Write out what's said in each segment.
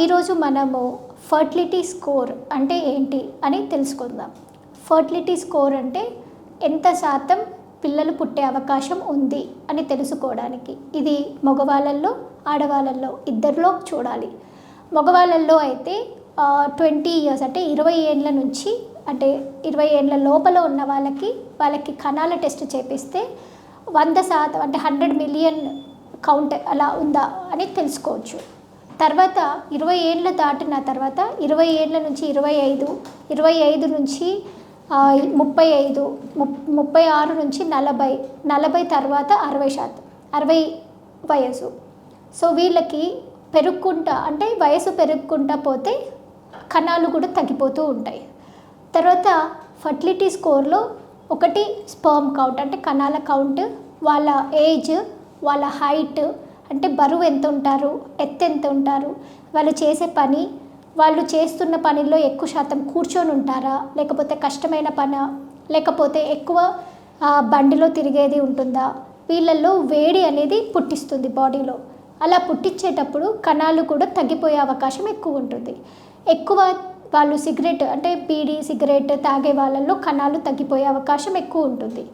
ఈరోజు మనము fertility score అంటే ఏంటి అని తెలుసుకుందాం. ఫర్టిలిటీ స్కోర్ అంటే ఎంత శాతం పిల్లలు పుట్టే అవకాశం ఉంది అని తెలుసుకోవడానికి. ఇది మగవాళ్ళల్లో ఆడవాళ్ళల్లో ఇద్దరిలో చూడాలి. మగవాళ్ళల్లో అయితే ట్వంటీ ఇయర్స్ అంటే ఇరవై ఏండ్ల నుంచి అంటే ఇరవై ఏండ్ల లోపల ఉన్న వాళ్ళకి వాళ్ళకి కణాల టెస్ట్ చేపిస్తే వంద శాతం అంటే హండ్రెడ్ మిలియన్ కౌంట్ అలా ఉందా అని తెలుసుకోవచ్చు. తర్వాత ఇరవై ఏళ్ళ దాటిన తర్వాత ఇరవై ఏళ్ళ నుంచి ఇరవై ఐదు ఇరవై ఐదు నుంచి ముప్పై ఐదు ముప్ ముప్పై ఆరు నుంచి నలభై నలభై తర్వాత అరవై శాతం అరవై వయసు. సో వీళ్ళకి పెరుగుకుంటా అంటే వయసు పెరుగుకుంటా పోతే కణాలు కూడా తగ్గిపోతూ ఉంటాయి. తర్వాత ఫర్టిలిటీ స్కోర్లో ఒకటి స్పర్మ్ కౌంట్ అంటే కణాల కౌంట్ వాళ్ళ ఏజ్ వాళ్ళ హైట్ అంటే బరువు ఎంత ఉంటారు ఎత్తు ఎంత ఉంటారు వాళ్ళు చేసే పని వాళ్ళు చేస్తున్న పనిలో ఎక్కువ శాతం కూర్చొని ఉంటారా? లేకపోతే కష్టమైన పని? లేకపోతే ఎక్కువ బండిలో తిరిగేది ఉంటుందా? వీళ్ళల్లో వేడి అనేది పుట్టిస్తుంది బాడీలో. అలా పుట్టించేటప్పుడు కణాలు కూడా తగ్గిపోయే అవకాశం ఎక్కువ ఉంటుంది. ఎక్కువ వాళ్ళు సిగరెట్ అంటే పీడి సిగరెట్ తాగే వాళ్ళల్లో కణాలు తగ్గిపోయే అవకాశం ఎక్కువ ఉంటుంది.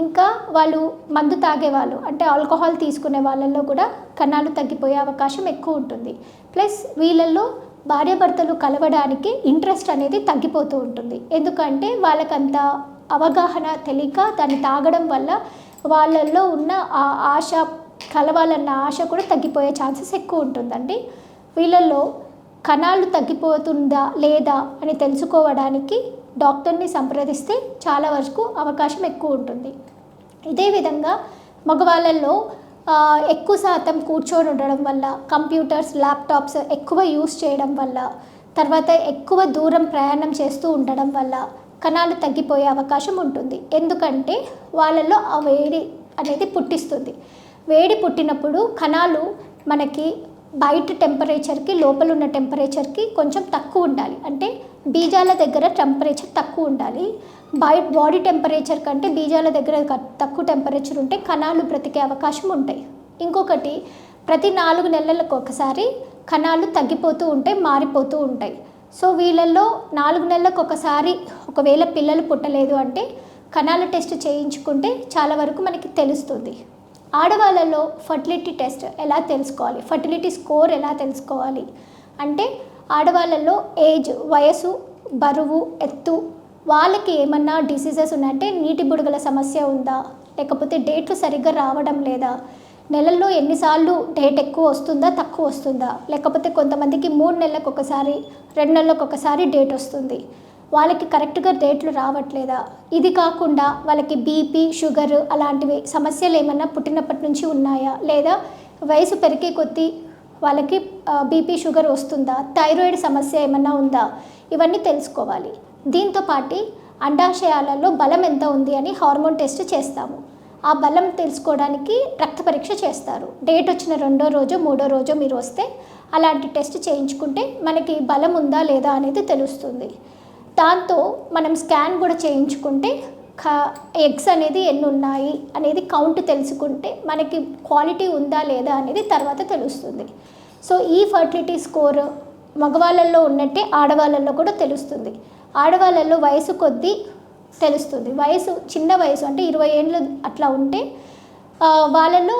ఇంకా వాళ్ళు మందు తాగే వాళ్ళు అంటే ఆల్కహాల్ తీసుకునే వాళ్ళల్లో కూడా కణాలు తగ్గిపోయే అవకాశం ఎక్కువ ఉంటుంది. ప్లస్ వీళ్ళల్లో భార్యాభర్తలు కలవడానికి ఇంట్రెస్ట్ అనేది తగ్గిపోతూ ఉంటుంది. ఎందుకంటే వాళ్ళకంత అవగాహన తెలియక దాన్ని తాగడం వల్ల వాళ్ళల్లో ఉన్న ఆ ఆశ కలవాలన్న ఆశ కూడా తగ్గిపోయే ఛాన్సెస్ ఎక్కువ ఉంటుందండి. వీళ్ళల్లో కణాలు తగ్గిపోతుందా లేదా అని తెలుసుకోవడానికి డాక్టర్ని సంప్రదిస్తే చాలా వరకు అవకాశం ఎక్కువ ఉంటుంది. ఇదే విధంగా మగవాళ్ళల్లో ఎక్కువ శాతం కూర్చొని ఉండడం వల్ల కంప్యూటర్స్ ల్యాప్టాప్స్ ఎక్కువ యూస్ చేయడం వల్ల తర్వాత ఎక్కువ దూరం ప్రయాణం చేస్తూ ఉండడం వల్ల కణాలు తగ్గిపోయే అవకాశం ఉంటుంది. ఎందుకంటే వాళ్ళల్లో ఆ వేడి అనేది పుట్టిస్తుంది. వేడి పుట్టినప్పుడు కణాలు మనకి బయట టెంపరేచర్కి లోపల ఉన్న టెంపరేచర్కి కొంచెం తక్కువ ఉండాలి. అంటే బీజాల దగ్గర టెంపరేచర్ తక్కువ ఉండాలి. బయట బాడీ టెంపరేచర్ కంటే బీజాల దగ్గర తక్కువ టెంపరేచర్ ఉంటే కణాలు బ్రతికే అవకాశం ఉంటాయి. ఇంకొకటి ప్రతి నాలుగు నెలలకు ఒకసారి కణాలు తగ్గిపోతూ ఉంటాయి మారిపోతూ ఉంటాయి. సో వీళ్ళల్లో నాలుగు నెలలకు ఒకసారి ఒకవేళ పిల్లలు పుట్టలేదు అంటే కణాల టెస్ట్ చేయించుకుంటే చాలా వరకు మనకి తెలుస్తుంది. ఆడవాళ్ళలో ఫర్టిలిటీ టెస్ట్ ఎలా తెలుసుకోవాలి? ఫర్టిలిటీ స్కోర్ ఎలా తెలుసుకోవాలి? అంటే ఆడవాళ్ళలో ఏజ్ వయసు బరువు ఎత్తు వాళ్ళకి ఏమన్నా డిసీజెస్ ఉన్నాయంటే నీటి బుడగల సమస్య ఉందా? లేకపోతే డేట్లు సరిగ్గా రావడం లేదా? నెలల్లో ఎన్నిసార్లు డేట్ ఎక్కువ వస్తుందా తక్కువ వస్తుందా? లేకపోతే కొంతమందికి మూడు నెలలకు ఒకసారి రెండు నెలలకు ఒకసారి డేట్ వస్తుంది. వాళ్ళకి కరెక్ట్గా డేట్లు రావట్లేదా? ఇది కాకుండా వాళ్ళకి బీపీ షుగర్ అలాంటివి సమస్యలు ఏమన్నా పుట్టినప్పటి నుంచి ఉన్నాయా? లేదా వయసు పెరిగే కొద్దీ వాళ్ళకి బీపీ షుగర్ వస్తుందా? థైరాయిడ్ సమస్య ఏమన్నా ఉందా? ఇవన్నీ తెలుసుకోవాలి. దీంతో పాటు అండాశయాలలో బలం ఎంత ఉంది అని హార్మోన్ టెస్ట్ చేస్తాము. ఆ బలం తెలుసుకోవడానికి రక్త పరీక్ష చేస్తారు. డేట్ వచ్చిన రెండో రోజు మూడో రోజు మీరు వస్తే అలాంటి టెస్ట్ చేయించుకుంటే మనకి బలం ఉందా లేదా అనేది తెలుస్తుంది. దాంతో మనం స్కాన్ కూడా చేయించుకుంటే ఎగ్స్ అనేది ఎన్ని ఉన్నాయి అనేది కౌంట్ తెలుసుకుంటే మనకి క్వాలిటీ ఉందా లేదా అనేది తర్వాత తెలుస్తుంది. సో ఈ ఫర్టిలిటీ స్కోర్ మగవాళ్ళల్లో ఉన్నట్టే ఆడవాళ్ళల్లో కూడా తెలుస్తుంది. ఆడవాళ్ళల్లో వయసు కొద్దీ తెలుస్తుంది. వయసు చిన్న వయసు అంటే ఇరవై ఏళ్ళు అట్లా ఉంటే వాళ్ళలో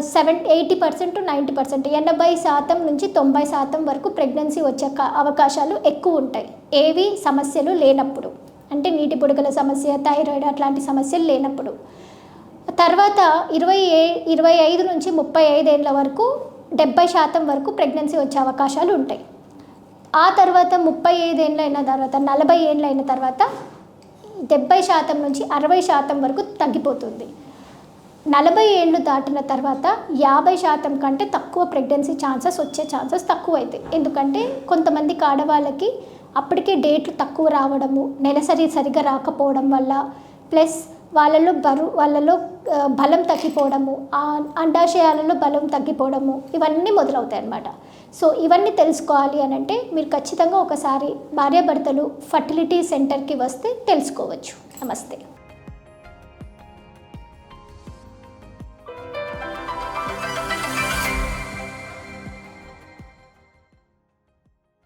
seven eighty percent ninety percent ఎనభై శాతం నుంచి తొంభై శాతం వరకు ప్రెగ్నెన్సీ వచ్చే అవకాశాలు ఎక్కువ ఉంటాయి. ఏవి? సమస్యలు లేనప్పుడు. అంటే నీటి బుడగల సమస్య థైరాయిడ్ అట్లాంటి సమస్యలు లేనప్పుడు. తర్వాత ఇరవై ఏ ఇరవై ఐదు నుంచి ముప్పై ఐదేళ్ళ వరకు డెబ్బై శాతం వరకు ప్రెగ్నెన్సీ వచ్చే అవకాశాలు ఉంటాయి. ఆ తర్వాత ముప్పై ఐదేళ్ళు అయిన తర్వాత నలభై ఏళ్ళు అయిన తర్వాత డెబ్బై శాతం నుంచి అరవై శాతం వరకు తగ్గిపోతుంది. నలభై ఏళ్ళు దాటిన తర్వాత యాభై శాతం కంటే తక్కువ ప్రెగ్నెన్సీ ఛాన్సెస్ వచ్చే ఛాన్సెస్ తక్కువ అవుతాయి ఎందుకంటే కొంతమందికి ఆడవాళ్ళకి అప్పటికే డేట్లు తక్కువ రావడము నెలసరి సరిగా రాకపోవడం వల్ల ప్లస్ వాళ్ళలో బరు వాళ్ళలో బలం తగ్గిపోవడము అండాశయాలలో బలం తగ్గిపోవడము ఇవన్నీ మొదలవుతాయి అన్నమాట సో ఇవన్నీ తెలుసుకోవాలి అని అంటే మీరు ఖచ్చితంగా ఒకసారి భార్యాభర్తలు ఫర్టిలిటీ సెంటర్కి వస్తే తెలుసుకోవచ్చు. నమస్తే.